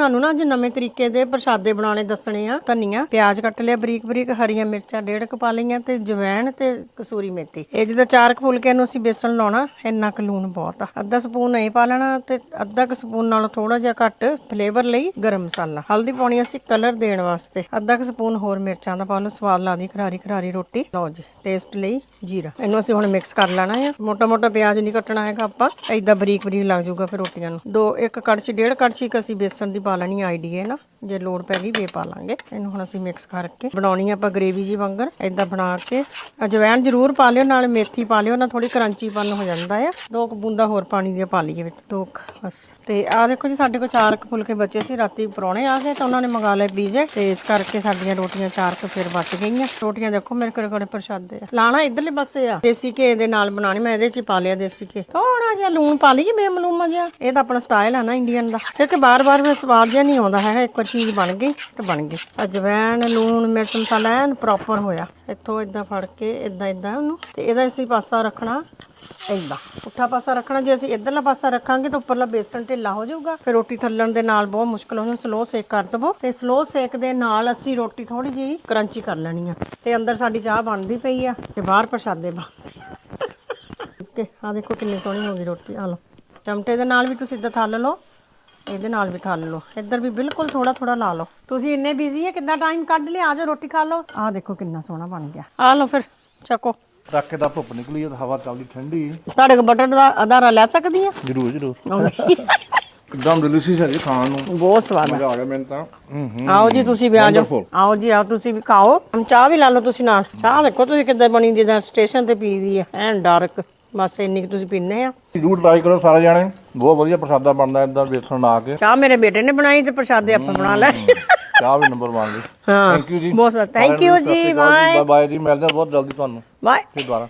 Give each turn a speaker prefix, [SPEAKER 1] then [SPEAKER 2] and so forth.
[SPEAKER 1] ਤੁਹਾਨੂੰ ਨਾ ਅੱਜ ਨਵੇਂ ਤਰੀਕੇ ਦੇ ਪ੍ਰਸ਼ਾਦੇ ਬਣਾਉਣੇ ਦੱਸਣੇ ਆ, ਧਨੀਆ, ਪਿਆਜ਼ ਕੱਟ ਲਿਆ, ਬਰੀਕ ਬਰੀਕ, ਹਰੀਆਂ ਮਿਰਚਾਂ ਡੇਢ ਕੁ ਪਾ ਲਈਆਂ ਤੇ ਜਵੈਣ ਤੇ ਕਸੂਰੀ ਮੇਥੀ। ਇਹ ਜਿਹਦਾ ਚਾਰ ਕੁ ਫੁਲਕਿਆਂ ਨੂੰ ਅਸੀਂ ਬੇਸਣ ਲਾਉਣਾ, ਇੰਨਾ ਕੁ ਲੂਣ ਬਹੁਤ ਆ। ਅੱਧਾ ਸਪੂਨ ਨਹੀਂ ਪਾ ਲੈਣਾ ਤੇ ਅੱਧਾ ਕੁ ਸਪੂਨ ਨਾਲੋਂ ਥੋੜਾ ਜਿਹਾ ਘੱਟ ਫਲੇਵਰ ਲਈ ਗਰਮ ਮਸਾਲਾ। ਹਲਦੀ ਪਾਉਣੀ ਅਸੀਂ ਕਲਰ ਦੇਣ ਵਾਸਤੇ। ਅੱਧਾ ਕੁ ਸਪੂਨ ਹੋਰ ਮਿਰਚਾਂ ਦਾ ਪਾ ਲਓ, ਸਵਾਦ ਲਾ ਦੀ ਖਰਾਰੀ ਖਰਾਰੀ ਰੋਟੀ। ਲਓ ਜੀ ਟੇਸਟ ਲਈ ਜੀਰਾ। ਇਹਨੂੰ ਅਸੀਂ ਹੁਣ ਮਿਕਸ ਕਰ ਲੈਣਾ ਆ। ਮੋਟਾ ਮੋਟਾ ਪਿਆਜ਼ ਨਹੀਂ ਕੱਟਣਾ ਹੈਗਾ ਆਪਾਂ। ਏਦਾਂ ਬਰੀਕ ਬਰੀਕ ਲੱਗ ਜਾਊਗਾ ਫਿਰ ਰੋਟੀਆਂ ਨੂੰ। ਦੋ, ਇੱਕ ਕੜਛੀ, ਡੇਢ ਕੜਛੀ ਕ ਅਸੀਂ ਬੇਸਣ ਦੀ ਪਾ ਲੈਣੀ ਆਈਡੀ ਹੈ ਨਾ। ਜੇ ਲੋੜ ਪੈ ਗਈ ਵੇ ਪਾ ਲਾਂਗੇ। ਇਹਨੂੰ ਹੁਣ ਅਸੀਂ ਮਿਕਸ ਕਰਕੇ ਬਣਾਉਣੀ ਆਪਾਂ ਗ੍ਰੇਵੀ ਜੀ ਵਾਂਗਰ ਏਦਾਂ ਬਣਾ ਕੇ ਅਜਵਾਇਣ ਜ਼ਰੂਰ ਪਾ ਲਿਓ, ਨਾਲ ਮੇਥੀ ਪਾ ਲਿਓ, ਨਾ ਥੋੜੀ ਕਰੰਚੀਪਨ ਹੋ ਜਾਂਦਾ ਆ। ਦੋ ਕੁ ਬੂੰਦਾ ਹੋਰ ਪਾਣੀ ਦੀਆਂ ਪਾ ਲਈਏ ਵਿੱਚ, ਦੋ ਕੁ, ਬਸ। ਤੇ ਆ ਦੇਖੋ ਜੀ, ਸਾਡੇ ਕੋਲ ਚਾਰ ਕੁ ਫੁਲਕੇ ਬਚੇ ਸੀ, ਰਾਤੀ ਪਰੌਣੇ ਆ ਗਏ ਤਾਂ ਉਹਨਾਂ ਨੇ ਮੰਗਾ ਲਏ ਪੀਜ਼ੇ। ਤੇ ਇਸ ਕਰਕੇ ਸਾਡੀਆਂ ਰੋਟੀਆਂ ਚਾਰ ਕੁ ਫਿਰ ਬਚ ਗਈਆਂ। ਰੋਟੀਆਂ ਦੇਖੋ ਮੇਰੇ ਕੋਲ ਕੋਲੇ ਪ੍ਰਸ਼ਾਦੇ ਆ। ਲਾਣਾ ਇਧਰਲੇ ਪਾਸੇ ਆ। ਦੇਸੀ ਘੇ ਦੇ ਨਾਲ ਬਣਾਣੀ ਮੈਂ ਇਹਦੇ ਚ ਹੀ ਪਾ ਲਿਆ ਦੇਸੀ ਘੇ। ਥੋੜਾ ਜਿਹਾ ਲੂਣ ਪਾ ਲਈਏ ਬੇਮਲੂਮਾ ਜਿਹਾ। ਇਹ ਤਾਂ ਆਪਣਾ ਸਟਾਈਲ ਆ ਨਾ, ਇੰਡੀਅਨ ਦਾ। ਕਿਉਂਕਿ ਬਾਰ-ਬਾਰ ਫਿਰ ਸਵਾਦ ਜਿਹਾ ਨਹੀਂ ਆਉਂਦਾ ਹੈਗਾ, ਇੱਕ ਵਾਰ ਚੀਜ਼ ਬਣ ਗਈ ਤੇ ਬਣ ਗਈ। ਅਜਵਾਇਣ ਲੂਣ, ਮਿਰਚ ਮਸਾਲਾ ਐਨ ਪ੍ਰੋਪਰ ਹੋਇਆ। ਇੱਥੋਂ ਇਦਾਂ ਫੜ ਕੇ ਇਦਾਂ ਇਦਾਂ ਉਹਨੂੰ ਤੇ ਇਹਦਾ ਅਸੀਂ ਪਾਸਾ ਰੱਖਣਾ ਏਦਾਂ। ਪੁੱਠਾ ਪਾਸਾ ਰੱਖਣਾ, ਜੇ ਅਸੀਂ ਇਧਰਲਾ ਪਾਸਾ ਰੱਖਾਂਗੇ ਤਾਂ ਉੱਪਰਲਾ ਬੇਸਨ ਢਿੱਲਾ ਹੋ ਜਾਊਗਾ। ਫਿਰ ਰੋਟੀ ਥੱਲਣ ਦੇ ਨਾਲ ਬਹੁਤ ਮੁਸ਼ਕਲ ਹੋ ਜਾਊ ਸਲੋ ਸੇਕ ਕਰ ਦਵੋ। ਤੇ ਸਲੋ ਸੇਕ ਦੇ ਨਾਲ ਅਸੀਂ ਰੋਟੀ ਥੋੜੀ ਜਿਹੀ ਕਰੰਚੀ ਕਰ ਲੈਣੀ ਆ। ਤੇ ਅੰਦਰ ਸਾਡੀ ਚਾਹ ਬਣਦੀ ਪਈ ਆ ਤੇ ਬਾਹਰ ਪ੍ਰਸ਼ਾਦੇ ਬਣ ਓਕੇ ਆ ਦੇਖੋ ਕਿੰਨੀ ਸੋਹਣੀ ਹੋ ਗਈ ਰੋਟੀ। ਆ ਲਓ। ਚਮਟੇ ਦੇ ਨਾਲ ਵੀ ਤੁਸੀਂ ਇਦਾਂ ਥੱਲ ਲਓ। ਇਹਦੇ ਨਾਲ ਵੀ ਥੱਲ ਲਓ। ਇੱਧਰ ਵੀ ਬਿਲਕੁਲ ਥੋੜਾ ਥੋੜਾ ਲਾ ਲਓ। ਤੁਸੀਂ ਇੰਨੇ ਬਿਜ਼ੀ ਹੈ ਕਿੰਨਾ ਟਾਈਮ ਕੱਢ ਲਿਆ? ਆ ਜਾਓ ਰੋਟੀ ਖਾ ਲਓ। ਆ ਦੇਖੋ ਕਿੰਨਾ ਸੋਹਣਾ ਬਣ ਗਿਆ। ਆ ਲਓ ਫਿਰ ਚੱਕੋ।
[SPEAKER 2] ਰੱਖ ਕੇ ਤਾਂ ਧੁੱਪ ਨਿਕਲੀ ਤਾਂ ਹਵਾ ਚੱਲਦੀ ਠੰਡੀ
[SPEAKER 1] ਤੁਹਾਡੇ ਕੋਲ ਬਟਰ ਦਾ ਅਦਾਰਾ ਲੈ ਸਕਦੀ ਆ?
[SPEAKER 2] ਜਰੂਰ ਜਰੂਰ। ਇੱਕਦਮ ਡਿਲੀਸ਼ੀਅਸ ਹੈ ਜੀ ਖਾਣ ਨੂੰ।
[SPEAKER 1] ਬਹੁਤ ਸਵਾਦ
[SPEAKER 2] ਮਜ਼ਾ ਆ ਗਿਆ ਮੈਨੂੰ ਤਾਂ। ਹੂੰ ਹੂੰ।
[SPEAKER 1] ਆਓ ਜੀ ਤੁਸੀਂ ਵੀ ਆ ਜਾਓ. ਆਓ ਜੀ ਆਓ ਤੁਸੀਂ ਵੀ ਖਾਓ। ਹਮ ਚਾਹ ਵੀ ਲਾ ਲਓ ਤੁਸੀਂ ਨਾਲ। ਚਾਹ ਦੇਖੋ ਤੁਸੀਂ ਕਿੱਦਾਂ ਬਣੀ ਜਿੱਦਾਂ ਸਟੇਸ਼ਨ ਤੇ ਪੀਦੀ ਹੈ ਐਨ ਡਾਰਕ ਬਸ ਇੰਨੀ ਕੁ ਤੁਸੀਂ ਪੀਨੇ ਆ।
[SPEAKER 2] ਜਰੂਰ ਟਰਾਈ ਕਰੋ ਸਾਰੇ ਜਾਣੇ। ਬਹੁਤ ਵਧੀਆ ਪ੍ਰਸ਼ਾਦਾ ਬਣਦਾ ਇਦਾਂ ਬੇਸਣ ਲਾ ਕੇ।
[SPEAKER 1] ਚਾਹ ਮੇਰੇ ਬੇਟੇ ਨੇ ਬਣਾਈ ਤੇ ਪ੍ਰਸ਼ਾਦੇ ਆਪਾਂ ਬਣਾ ਲੈ।
[SPEAKER 2] ਚਾਹ ਵੀ ਨੰਬਰ 1 ਦੀ
[SPEAKER 1] ਹਾਂ
[SPEAKER 2] ਥੈਂਕ ਯੂ ਜੀ।
[SPEAKER 1] ਬਹੁਤ ਥੈਂਕ ਯੂ ਜੀ ਬਾਏ।
[SPEAKER 2] ਬਾਏ ਜੀ ਮਿਲਦੇ ਬਹੁਤ ਜਲਦੀ ਤੁਹਾਨੂੰ।
[SPEAKER 1] ਬਾਏ।
[SPEAKER 2] ਫਿਰ ਦੁਬਾਰਾ।